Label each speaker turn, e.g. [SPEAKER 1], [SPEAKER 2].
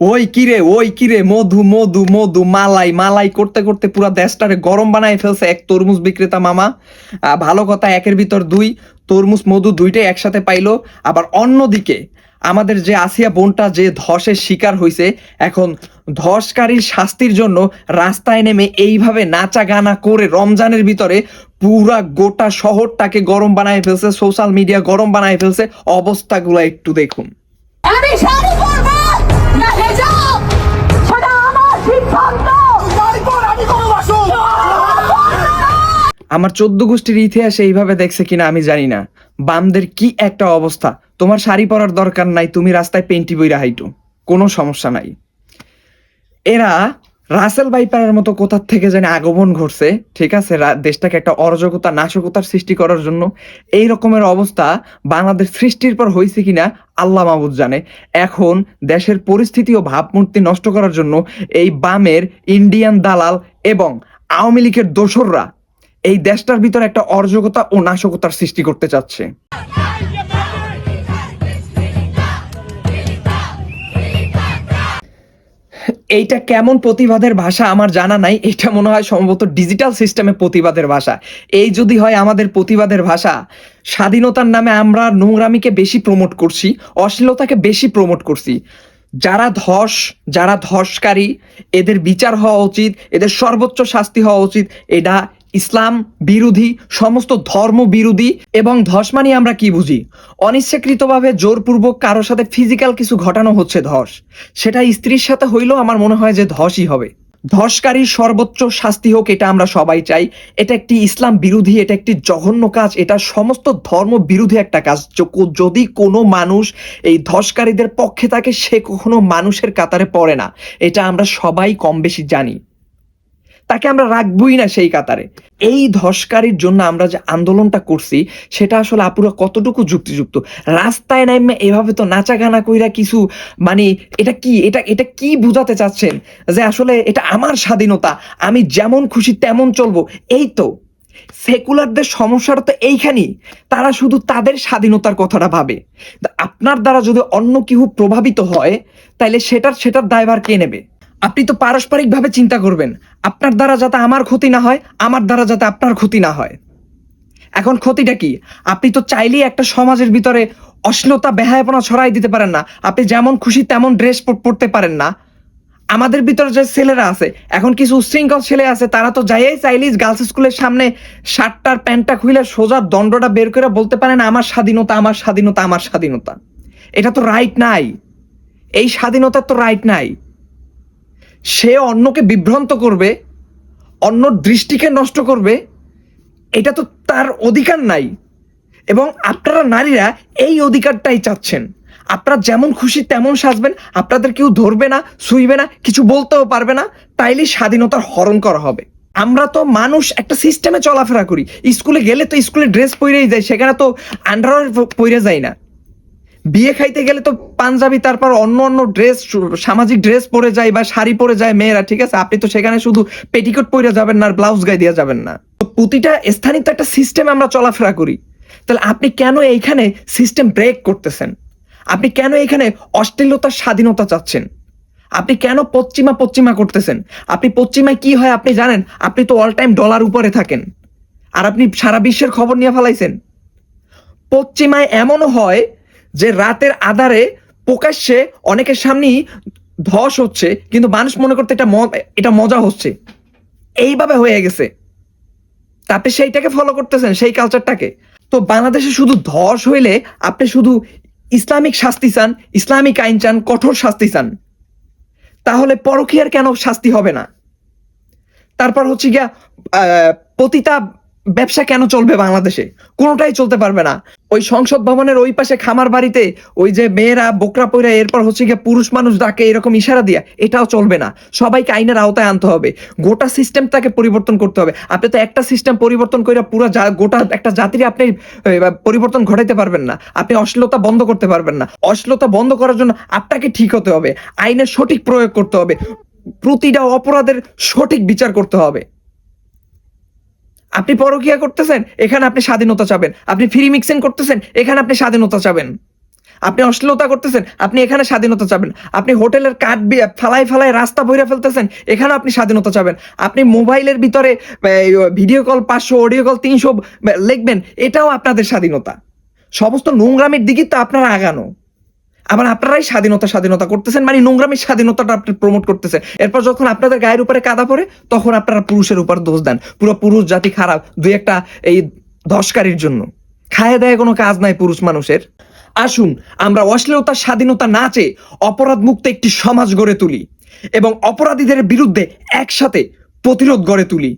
[SPEAKER 1] ওই কিরে ওই কিরে, মধু মধু মধু, মালাই মালাই করতে করতে পুরো দেশটারে গরম বানায় ফেলছে এক তরমুজ বিক্রেতা মামা। ভালো কথা, একের ভিতর দুই, তরমুজ, মধু দুইটাই একসাথে পাইলো। আবার অন্যদিকে, আমাদের যে আসিয়া বোনটা যে ধসের শিকার হয়েছে এখন ধসকারীর শাস্তির জন্য রাস্তায় নেমে এইভাবে নাচা গানা করে রমজানের ভিতরে পুরা গোটা শহরটাকে গরম বানায় ফেলছে সোশ্যাল মিডিয়া গরম বানায় ফেলছে, অবস্থাগুলো একটু দেখুন।
[SPEAKER 2] আমি আমার
[SPEAKER 1] চোদ্দ গোষ্ঠীর ইতিহাসে এইভাবে দেখছে কিনা আমি জানি না। বামদের কি একটা অবস্থা? তোমার শাড়ি পরার দরকার নাই, তুমি রাস্তায় পেন্টি বইরা হাইটু। কোনো সমস্যা নাই। এরা রাসেল বাইপারের মতো কোথার থেকে যেন আগমন ঘটছে, ঠিক আছে? দেশটাকে একটা অরাজকতা, নাশকতার সৃষ্টি করার জন্য। এই রকমের অবস্থা বাংলাদেশ সৃষ্টির পর হয়েছে কিনা, আল্লাহ মাহবুদ জানে। এখন দেশের পরিস্থিতি ও ভাবমূর্তি নষ্ট করার জন্য এই বামের ইন্ডিয়ান দালাল এবং আওয়ামী লীগের দোসররা এই দেশটার ভিতরে একটা অরাজকতা ও নাশকতার সৃষ্টি করতে চাচ্ছে। এইটা কেমন প্রতিবাদের ভাষা আমার জানা নাই। এটা মনে হয় সম্ভবত ডিজিটাল সিস্টেমে প্রতিবাদের ভাষা। এই যদি হয় আমাদের প্রতিবাদের ভাষা, স্বাধীনতার নামে আমরা নোংরামিকে বেশি প্রমোট করছি, অশ্লীলতাকে বেশি প্রমোট করছি। যারা ধস, যারা ধসকারী, এদের বিচার হওয়া উচিত, এদের সর্বোচ্চ শাস্তি হওয়া উচিত, এটা ইসলাম, বিরোধী, সমস্ত ধর্ম বিরোধী এবং ধস মানে আমরা কি বুঝি? অনিচ্ছাকৃতভাবে জোরপূর্বক কারোর সাথে ফিজিক্যাল কিছু ঘটানো হচ্ছে ধস। সেটা স্ত্রীর সাথে হইলেও আমার মনে হয় যে ধসই হবে। ধসকারীর সর্বোচ্চ শাস্তি হোক এটা আমরা সবাই চাই। এটা একটি ইসলাম বিরোধী, এটা একটি জঘন্য কাজ, এটা সমস্ত ধর্ম বিরোধী একটা কাজ। যদি কোনো মানুষ এই ধসকারীদের পক্ষে থাকে, সে কখনো মানুষের কাতারে পড়ে না। এটা আমরা সবাই কম বেশি জানি। তাকে আমরা রাখবই না সেই কাতারে। এই ধসকারীর জন্য আমরা যে আন্দোলনটা করছি, সেটা আসলে আপুরা কতটুকু যুক্তিযুক্ত? রাস্তায় নামে এভাবে তো নাচা গানা কইরা কিছু মানে এটা কি? এটা এটা কি বুঝাতে চাচ্ছেন? যে আসলে এটা আমার স্বাধীনতা, আমি যেমন খুশি তেমন চলবো। এই তো, সেকুলারদের সমস্যাটা তো এইখানেই। তারা শুধু তাদের স্বাধীনতার কথাটা ভাবে। আপনার দ্বারা যদি অন্য কেউ প্রভাবিত হয়, তাইলে সেটার সেটার দায়ভার কে নেবে? আপনি তো পারস্পরিকভাবে চিন্তা করবেন, আপনার দ্বারা যাতে আমার ক্ষতি না হয়, আমার দ্বারা যাতে আপনার ক্ষতি না হয়। এখন ক্ষতিটা কি? আপনি তো চাইলেই একটা সমাজের ভিতরে অশ্লীলতা, বেহায়াপনা ছড়াই দিতে পারেন না। আপনি যেমন খুশি তেমন ড্রেস পরতে পারেন না। আমাদের ভিতরে যে ছেলেরা আছে, এখন কিছু উশৃঙ্খল ছেলে আছে, তারা তো যাইয়াই চাইলেই গার্লস স্কুলের সামনে শার্টটার প্যান্টটা খুলে সোজা দণ্ডটা বের করে বলতে পারেন আমার স্বাধীনতা আমার স্বাধীনতা আমার স্বাধীনতা। এটা তো রাইট নাই। এই স্বাধীনতার তো রাইট নাই। সে অন্যকে বিভ্রান্ত করবে অন্য দৃষ্টিকে নষ্ট করবে, এটা তো তার অধিকার নাই। এবং আপনারা নারীরা এই অধিকারটাই চাচ্ছেন। আপনারা যেমন খুশি তেমন সাজবেন, আপনাদের কেউ ধরবে না শুইবে না, কিছু বলতেও পারবে না তাইলেই স্বাধীনতার হরণ করা হবে। আমরা তো মানুষ একটা সিস্টেমে চলাফেরা করি। স্কুলে গেলে তো স্কুলে ড্রেস পরেই যায়, সেখানে তো আন্ডারওয়ার পরে যায় না। বিয়ে খাইতে গেলে তো পাঞ্জাবি, তারপর অন্য অন্য ড্রেস সামাজিক ড্রেস পরে যায় বা শাড়ি পরে যায় মেয়েরা, ঠিক আছে? আপনি তো সেখানে শুধু পেটিকোট পরে যাবেন না আর ব্লাউজ গায়ে দিয়ে যাবেন না। তো প্রতিটা স্থানিক তো একটা সিস্টেমে আমরা চলাফেরা করি। তাহলে আপনি কেন এইখানে সিস্টেম ব্রেক করতেছেন? আপনি কেন এখানে অশ্লীলতার স্বাধীনতা চাচ্ছেন? আপনি কেন পশ্চিমা পশ্চিমা করতেছেন? আপনি পশ্চিমায় কি হয় আপনি জানেন? আপনি তো অল টাইম ডলার উপরে থাকেন। আর আপনি সারা বিশ্বের খবর নিয়ে ফেলাইছেন। পশ্চিমায় এমনও হয় যে রাতের আধারে প্রকাশ্যে অনেকের সামনেই ধস হচ্ছে, কিন্তু মানুষ মনে করতে এটা এটা মজা হচ্ছে। এইভাবে হয়ে গেছে। তাতে সেইটাকে ফলো করতেছেন, সেই কালচারটাকে তো বাংলাদেশে শুধু ধস হইলে আপনি শুধু ইসলামিক শাস্তি চান, ইসলামিক আইন চান, কঠোর শাস্তি চান। তাহলে পরকীয়ার কেন শাস্তি হবে না? তারপর হচ্ছে গিয়া পতিতা ব্যবসা কেন চলবে বাংলাদেশে? কোনোটাই চলতে পারবে না। ওই সংসদ ভবনের ওই পাশে খামার বাড়িতে ওই যে মেয়েরা, বোকরা পইরা এরপর হচ্ছে গিয়ে পুরুষ মানুষ ডাকে এরকম ইশারা দিয়া, এটাও চলবে না। সবাইকে আইনের আওতায় আনতে হবে। গোটা সিস্টেমটাকে পরিবর্তন করতে হবে। আপনি তো একটা সিস্টেম পরিবর্তন করে পুরো গোটা একটা জাতির আপনি পরিবর্তন ঘটাইতে পারবেন না। আপনি অশ্লীলতা বন্ধ করতে পারবেন না। অশ্লীলতা বন্ধ করার জন্য আপনাকে ঠিক হতে হবে। আইনের সঠিক প্রয়োগ করতে হবে। প্রতিটা অপরাধের সঠিক বিচার করতে হবে। আপনি পরকিয়া করতেছেন, এখানে আপনি স্বাধীনতা চাবেন। আপনি ফ্রি মিক্সিং করতেছেন, এখানে আপনি স্বাধীনতা চাবেন। আপনি অশ্লীলতা করতেছেন, আপনি এখানে স্বাধীনতা চাবেন। আপনি হোটেলের কাঠ ফালাই ফালাই রাস্তা বইরা ফেলতেছেন, এখানে আপনি স্বাধীনতা চাবেন। আপনি মোবাইলের ভিতরে ভিডিও কল পাঁচশো অডিও কল তিনশো লিখবেন, এটাও আপনাদের স্বাধীনতা। সমস্ত নোংরামের দিকেই তো আপনারা আগানো। আবার আপনারাই স্বাধীনতা স্বাধীনতা করতেছেন মানে নোংরামির স্বাধীনতাটা আপনি প্রমোট করতেছেন। এরপর যখন আপনাদের গায়ের উপরে কাদা পড়ে, তখন আপনারা পুরুষের উপর দোষ দেন। পুরো পুরুষ জাতি খারাপ, দুই একটা এই ধসকারীর জন্য। খায় দেয় কোনো কাজ নাই পুরুষ মানুষের। আসুন, আমরা অশ্লীলতার স্বাধীনতা না চেয়ে অপরাধ মুক্ত একটি সমাজ গড়ে তুলি এবং অপরাধীদের বিরুদ্ধে একসাথে প্রতিরোধ গড়ে তুলি।